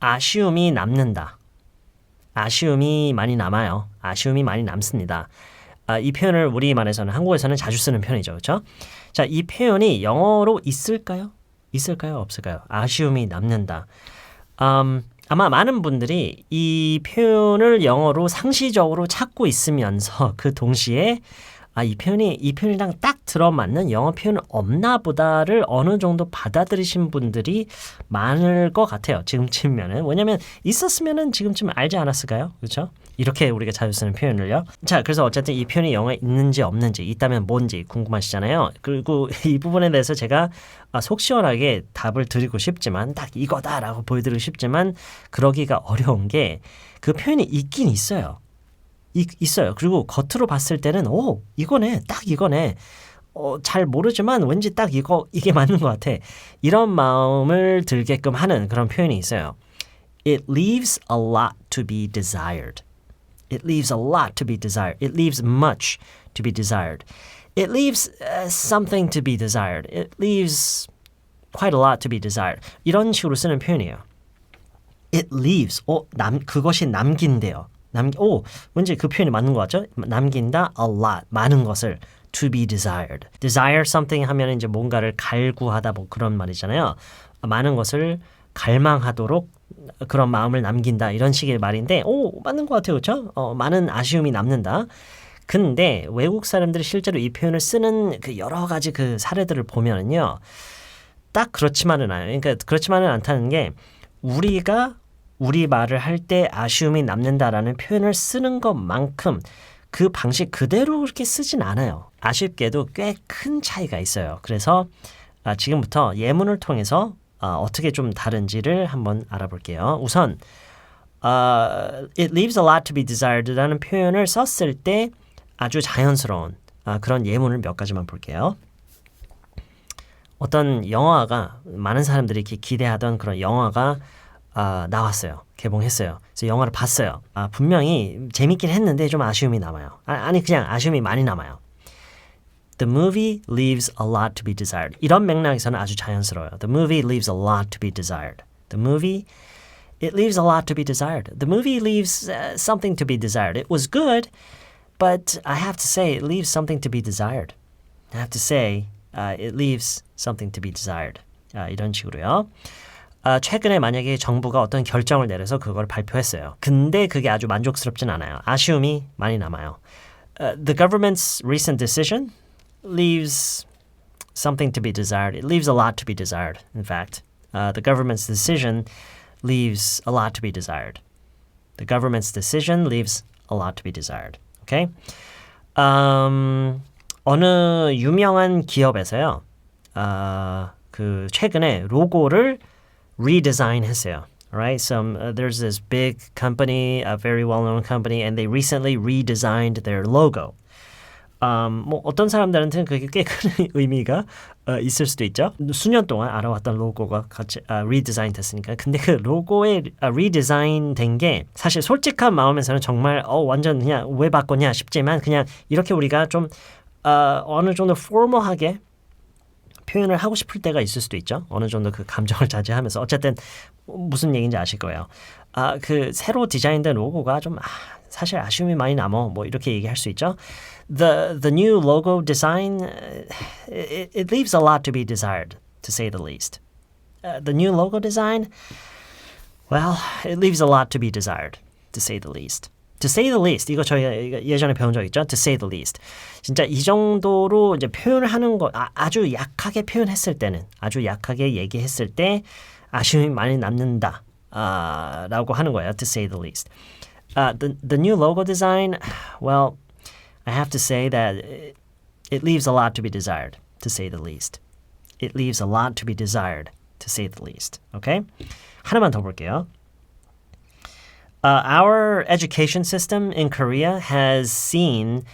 아쉬움이 남는다. 아쉬움이 많이 남아요. 아쉬움이 많이 남습니다. 아, 이 표현을 우리말에서는 한국에서는 자주 쓰는 표현이죠. 그렇죠? 자, 이 표현이 영어로 있을까요? 있을까요? 없을까요? 아쉬움이 남는다. 음, 아마 많은 분들이 이 표현을 영어로 상시적으로 찾고 있으면서 그 동시에 아, 이 표현이 이 표현이랑 딱 들어맞는 영어 표현 없나 보다를 어느 정도 받아들이신 분들이 많을 것 같아요. 지금쯤면은. 왜냐면 있었으면은 지금쯤 알지 않았을까요? 그렇죠? 이렇게 우리가 자주 쓰는 표현을요. 자, 그래서 어쨌든 이 표현이 영어에 있는지 없는지 있다면 뭔지 궁금하시잖아요. 그리고 이 부분에 대해서 제가 아, 속 시원하게 답을 드리고 싶지만 딱 이거다라고 보여드리고 싶지만 그러기가 어려운 게 그 표현이 있긴 있어요. 이, 있어요. 그리고 겉으로 봤을 때는 오 이거네 딱 이거네. 어, 잘 모르지만 왠지 딱 이거 이게 맞는 것 같아. 이런 마음을 들게끔 하는 그런 표현이 있어요. It leaves a lot to be desired. It leaves a lot to be desired. It leaves much to be desired. It leaves uh, something to be desired. It leaves quite a lot to be desired. 이런 식으로 쓰는 표현이에요. It leaves. 어, 남 그것이 남긴대요. 남, 오, 왠지 그 표현이 맞는 것 같죠? 남긴다, a lot, 많은 것을 to be desired. desire something 하면 이제 뭔가를 갈구하다 뭐 그런 말이잖아요. 많은 것을 갈망하도록 그런 마음을 남긴다 이런 식의 말인데, 오, 맞는 것 같아요, 그렇죠? 어, 많은 아쉬움이 남는다. 근데 외국 사람들이 실제로 이 표현을 쓰는 그 여러 가지 그 사례들을 보면은요, 딱 그렇지만은 않아요. 그러니까 그렇지만은 않다는 게 우리가 우리 말을 할 때 아쉬움이 남는다라는 표현을 쓰는 것만큼 그 방식 그대로 그렇게 쓰진 않아요. 아쉽게도 꽤 큰 차이가 있어요. 그래서 아, 지금부터 예문을 통해서 아, 어떻게 좀 다른지를 한번 알아볼게요. 우선 아, it leaves a lot to be desired라는 표현을 썼을 때 아주 자연스러운 아, 그런 예문을 몇 가지만 볼게요. 어떤 영화가 많은 사람들이 이렇게 기대하던 그런 영화가 아, 나왔어요. 개봉했어요. 그래서 영화를 봤어요. 아, 분명히 재밌긴 했는데 좀 아쉬움이 남아요. 아, 아니 그냥 아쉬움이 많이 남아요. The movie leaves a lot to be desired. 이런 맥락에서는 아주 자연스러워요. The movie leaves a lot to be desired. The movie it leaves a lot to be desired. The movie leaves uh, something to be desired. It was good, but I have to say it leaves something to be desired. I have to say uh, it leaves something to be desired. 아, 이런 식으로요. 아, 최근에 만약에 정부가 어떤 결정을 내려서 그걸 발표했어요. 근데 그게 아주 만족스럽진 않아요. 아쉬움이 많이 남아요. Uh, the government's recent decision leaves something to be desired. It leaves a lot to be desired, in fact. Uh, the government's decision leaves a lot to be desired. The government's decision leaves a lot to be desired. Okay? 음, 어느 유명한 기업에서요. 아, 그 최근에 로고를 redesign 했어요. Right? So um, uh, there's this big company, a very well-known company, and they recently redesigned their logo. Um, 뭐 어떤 사람들한테는 그게 꽤 큰 의미가 어, 있을 수도 있죠. 수년 동안 알아왔던 로고가 같이 아, 리디자인 됐으니까. 근데 그 로고의 아, 리디자인 된 게 사실 솔직한 마음에서는 정말 어, 완전 그냥 왜 바꿨냐 싶지만 그냥 이렇게 우리가 좀 어, 어느 정도 포멀하게 표현을 하고 싶을 때가 있을 수도 있죠. 어느 정도 그 감정을 자제하면서 어쨌든 무슨 얘기인지 아실 거예요. 아, 그 새로 디자인된 로고가 좀 아, 사실 아쉬움이 많이 남어. 뭐 이렇게 얘기할 수 있죠. The the new logo design it, it leaves a lot to be desired, to say the least. Uh, the new logo design, well, it leaves a lot to be desired, to say the least. To say the least 이거 저희가 예전에 배운 적 있죠. To say the least. 진짜 이 정도로 이제 표현을 하는 거 아, 아주 약하게 표현했을 때는 아주 약하게 얘기했을 때 아쉬움이 많이 남는다. 아, 라고 하는 거예요. To say the least. Uh, the the new logo design, well, I have to say that it, it leaves a lot to be desired, to say the least. It leaves a lot to be desired, to say the least. Okay? 하나만 더 볼게요. Uh, our education system in Korea has seen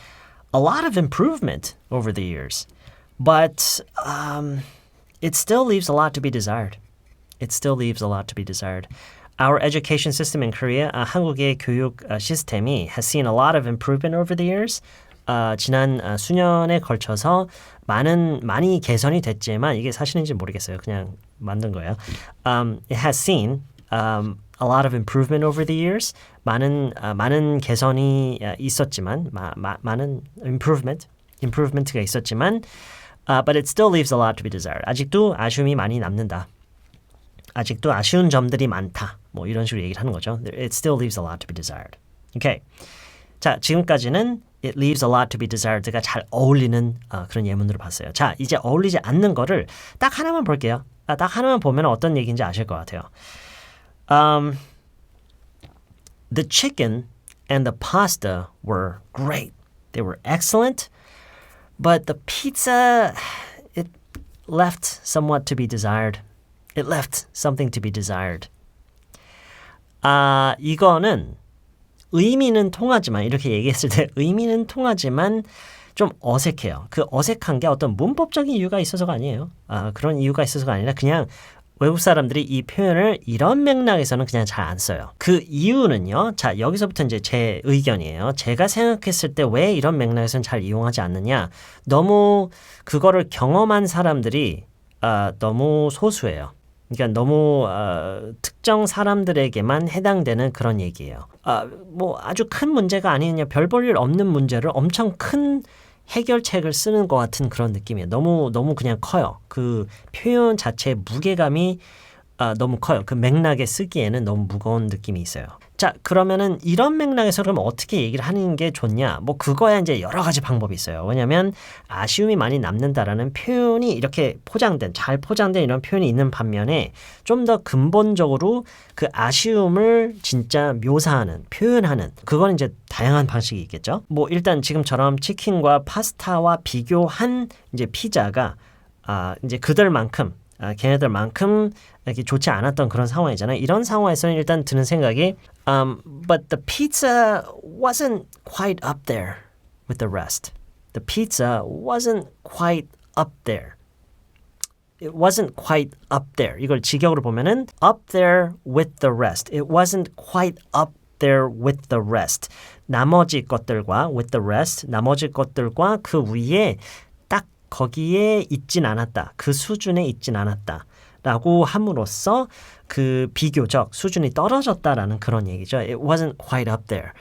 a lot of improvement over the years, but um, it still leaves a lot to be desired. It still leaves a lot to be desired. Our education system in Korea, 아, 한국의 교육 아, 시스템이 has seen a lot of improvement over the years. 아, 지난 아, 수년에 걸쳐서 많은 많이 개선이 됐지만 이게 사실인지 모르겠어요. 그냥 만든 거예요. Um, it has seen um, a lot of improvement over the years. 많은 아, 많은 개선이 아, 있었지만 마, 마, 많은 improvement improvement가 있었지만 uh, but it still leaves a lot to be desired. 아직도 아쉬움이 많이 남는다. 아직도 아쉬운 점들이 많다. 뭐 이런 식으로 얘기를 하는 거죠. It still leaves a lot to be desired. 오케이. 자, 지금까지는 it leaves a lot to be desired가 잘 어울리는 어, 그런 예문으로 봤어요. 자, 이제 어울리지 않는 거를 딱 하나만 볼게요. 아, 딱 하나만 보면 어떤 얘기인지 아실 것 같아요. Um, the chicken and the pasta were great. They were excellent, but the pizza it left somewhat to be desired. It left something to be desired. 아, 이거는 의미는 통하지만 이렇게 얘기했을 때 의미는 통하지만 좀 어색해요. 그 어색한 게 어떤 문법적인 이유가 있어서가 아니에요. 아, 그런 이유가 있어서가 아니라 그냥 외국 사람들이 이 표현을 이런 맥락에서는 그냥 잘 안 써요. 그 이유는요. 자, 여기서부터 이제 제 의견이에요. 제가 생각했을 때 왜 이런 맥락에서는 잘 이용하지 않느냐. 너무 그거를 경험한 사람들이 아, 너무 소수예요. 그러니까 너무 어, 특정 사람들에게만 해당되는 그런 얘기예요. 아, 뭐 아주 큰 문제가 아니냐, 별 볼 일 없는 문제를 엄청 큰 해결책을 쓰는 것 같은 그런 느낌이에요. 너무 너무 그냥 커요. 그 표현 자체의 무게감이 아, 너무 커요. 그 맥락에 쓰기에는 너무 무거운 느낌이 있어요. 자, 그러면은 이런 맥락에서 그럼 어떻게 얘기를 하는 게 좋냐? 뭐 그거야 이제 여러 가지 방법이 있어요. 왜냐면 아쉬움이 많이 남는다라는 표현이 이렇게 포장된 잘 포장된 이런 표현이 있는 반면에 좀 더 근본적으로 그 아쉬움을 진짜 묘사하는 표현하는 그건 이제 다양한 방식이 있겠죠. 뭐 일단 지금처럼 치킨과 파스타와 비교한 이제 피자가 아 이제 그들만큼 아, 걔네들만큼 이렇게 좋지 않았던 그런 상황이잖아요. 이런 상황에서는 일단 드는 생각이 um, but the pizza wasn't quite up there with the rest. The pizza wasn't quite up there. It wasn't quite up there. 이걸 직역으로 보면은 up there with the rest. It wasn't quite up there with the rest. 나머지 것들과 with the rest, 나머지 것들과 그 위에 딱 거기에 있진 않았다. 그 수준에 있진 않았다. 라고 함으로써 그 비교적 수준이 떨어졌다라는 그런 얘기죠. It wasn't quite up there.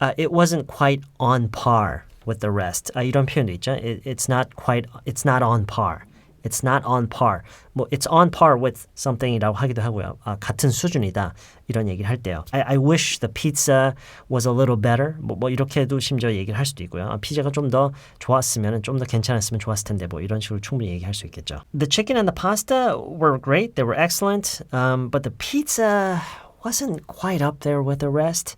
Uh, it wasn't quite on par with the rest. 아, 이런 표현도 있죠. It, it's not quite, it's not on par. It's not on par. 뭐 it's on par with something이라고 하기도 하고요. 아, 같은 수준이다. 이런 얘기를 할 때요. I, I wish the pizza was a little better. 뭐, 뭐 이렇게도 심지어 얘기를 할 수도 있고요. 아, 피자가 좀 더 좋았으면 좀 더 괜찮았으면 좋았을 텐데 뭐 이런 식으로 충분히 얘기할 수 있겠죠. The chicken and the pasta were great. They were excellent. Um, but the pizza wasn't quite up there with the rest.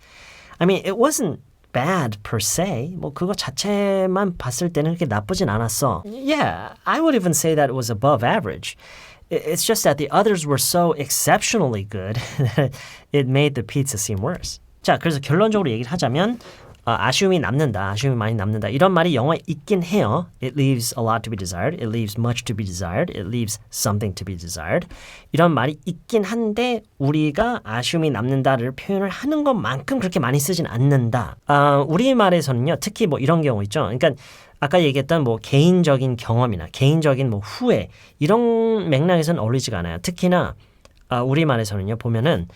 I mean, it wasn't bad per se. 뭐 그거 자체만 봤을 때는 그렇게 나쁘진 않았어. Yeah, I would even say that it was above average. I- It's just that the others were so exceptionally good that it made the pizza seem worse. 자, 그래서 결론적으로 얘기를 하자면 아, 아쉬움이 남는다, 아쉬움이 많이 남는다. 이런 말이 영어에 있긴 해요. It leaves a lot to be desired. It leaves much to be desired. It leaves something to be desired. 이런 말이 있긴 한데 우리가 아쉬움이 남는다를 표현을 하는 것만큼 그렇게 많이 쓰진 않는다. 아, 우리 말에서는요, 특히 뭐 이런 경우 있죠. 그러니까 아까 얘기했던 뭐 개인적인 경험이나 개인적인 뭐 후회 이런 맥락에서는 어울리지가 않아요. 특히나 아, 우리 말에서는요 보면은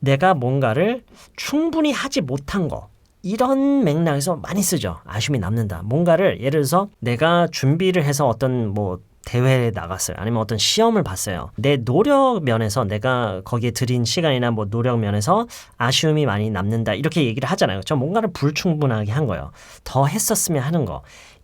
내가 뭔가를 충분히 하지 못한 거 이런 맥락에서 많이 쓰죠. 아쉬움이 남는다. 뭔가를 예를 들어서 내가 준비를 해서 어떤 뭐 대회에 나갔어요. 아니면 어떤 시험을 봤어요. 내 노력 면에서 내가 거기에 들인 시간이나 뭐 노력 면에서 아쉬움이 많이 남는다. 이렇게 얘기를 하잖아요. 저 뭔가를 불충분하게 한 거예요. 더 했었으면 하는 거.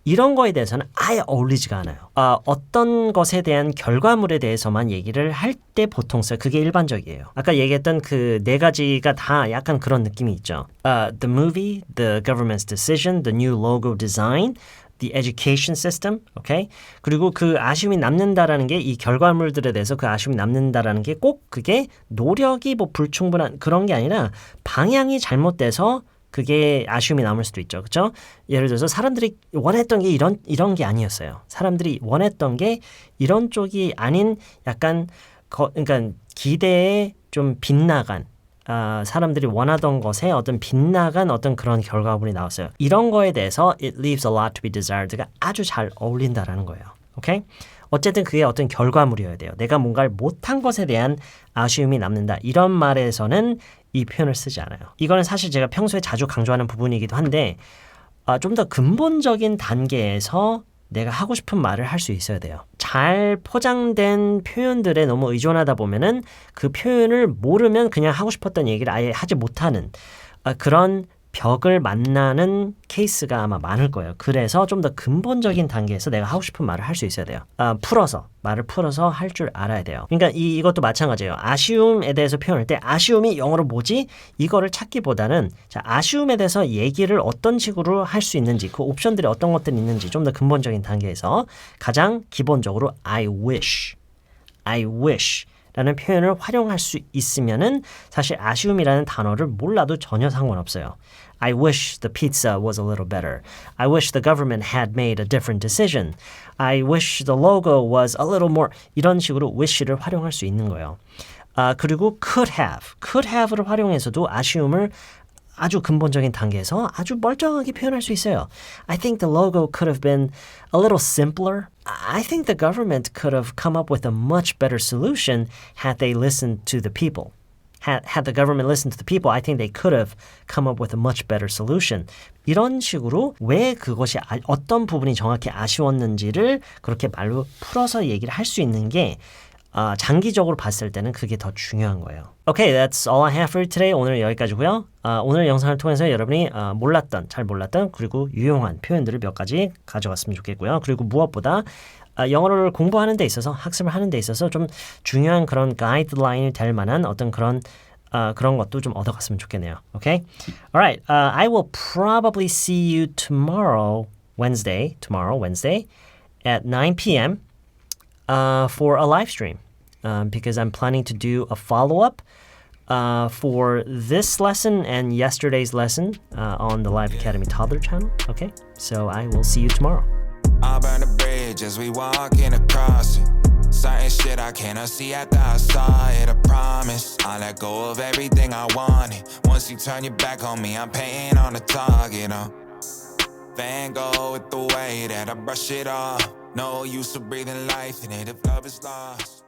이런 거에 대해서는 아예 어울리지가 않아요. 아, 어떤 것에 대한 결과물에 대해서만 얘기를 할 때 보통 써요. 그게 일반적이에요. 아까 얘기했던 그 네 가지가 다 약간 그런 느낌이 있죠. 아, the movie, the government's decision, the new logo design, the education system, okay? 그리고 그 아쉬움이 남는다라는 게 이 결과물들에 대해서 그 아쉬움이 남는다라는 게 꼭 그게 노력이 뭐 불충분한 그런 게 아니라 방향이 잘못돼서 그게 아쉬움이 남을 수도 있죠. 그렇죠? 예를 들어서 사람들이 원했던 게 이런 이런 게 아니었어요. 사람들이 원했던 게 이런 쪽이 아닌 약간 거, 그러니까 기대에 좀 빗나간 아, 사람들이 원하던 것에 어떤 빗나간 어떤 그런 결과물이 나왔어요. 이런 거에 대해서 it leaves a lot to be desired가 아주 잘 어울린다라는 거예요. 오케이? 어쨌든 그게 어떤 결과물이어야 돼요. 내가 뭔가를 못한 것에 대한 아쉬움이 남는다. 이런 말에서는 이 표현을 쓰지 않아요. 이거는 사실 제가 평소에 자주 강조하는 부분이기도 한데 아, 좀 더 근본적인 단계에서 내가 하고 싶은 말을 할 수 있어야 돼요. 잘 포장된 표현들에 너무 의존하다 보면은 그 표현을 모르면 그냥 하고 싶었던 얘기를 아예 하지 못하는 아, 그런 벽을 만나는 케이스가 아마 많을 거예요. 그래서 좀 더 근본적인 단계에서 내가 하고 싶은 말을 할 수 있어야 돼요. 아, 풀어서 말을 풀어서 할 줄 알아야 돼요. 그러니까 이, 이것도 마찬가지예요. 아쉬움에 대해서 표현할 때 아쉬움이 영어로 뭐지? 이거를 찾기보다는 자, 아쉬움에 대해서 얘기를 어떤 식으로 할 수 있는지 그 옵션들이 어떤 것들이 있는지 좀 더 근본적인 단계에서 가장 기본적으로 I wish, I wish 라는 표현을 활용할 수 있으면은 사실 아쉬움이라는 단어를 몰라도 전혀 상관없어요. I wish the pizza was a little better. I wish the government had made a different decision. I wish the logo was a little more 이런 식으로 wish를 활용할 수 있는 거예요. 아, 그리고 could have, could have를 활용해서도 아쉬움을 아주 근본적인 단계에서 아주 멀쩡하게 표현할 수 있어요. I think the logo could have been a little simpler. I think the government could have come up with a much better solution had they listened to the people. Had, had the government listened to the people, I think they could have come up with a much better solution. 이런 식으로 왜 그것이 아, 어떤 부분이 정확히 아쉬웠는지를 그렇게 말로 풀어서 얘기를 할 수 있는 게 아, 장기적으로 봤을 때는 그게 더 중요한 거예요. Okay, that's all I have for today. 오늘 여기까지고요. 아, 오늘 영상을 통해서 여러분이 아, 몰랐던, 잘 몰랐던 그리고 유용한 표현들을 몇 가지 가져갔으면 좋겠고요. 그리고 무엇보다 아, 영어를 공부하는 데 있어서 학습을 하는 데 있어서 좀 중요한 그런 가이드라인이 될 만한 어떤 그런 아, 그런 것도 좀 얻어갔으면 좋겠네요. Okay? Alright, uh, I will probably see you tomorrow, Wednesday, tomorrow, Wednesday, at 9 p.m. uh, for a live stream um, because I'm planning to do a follow up uh, for this lesson and yesterday's lesson uh, on the Live Academy Toddler channel. Okay, so I will see you tomorrow. Bridge as we walking across it. Certain shit I cannot see after I saw it. I promise I let go of everything I wanted. Once you turn your back on me, I'm painting on the target. Uh. Van Gogh with the way that I brush it off. No use of breathing life in it if love is lost.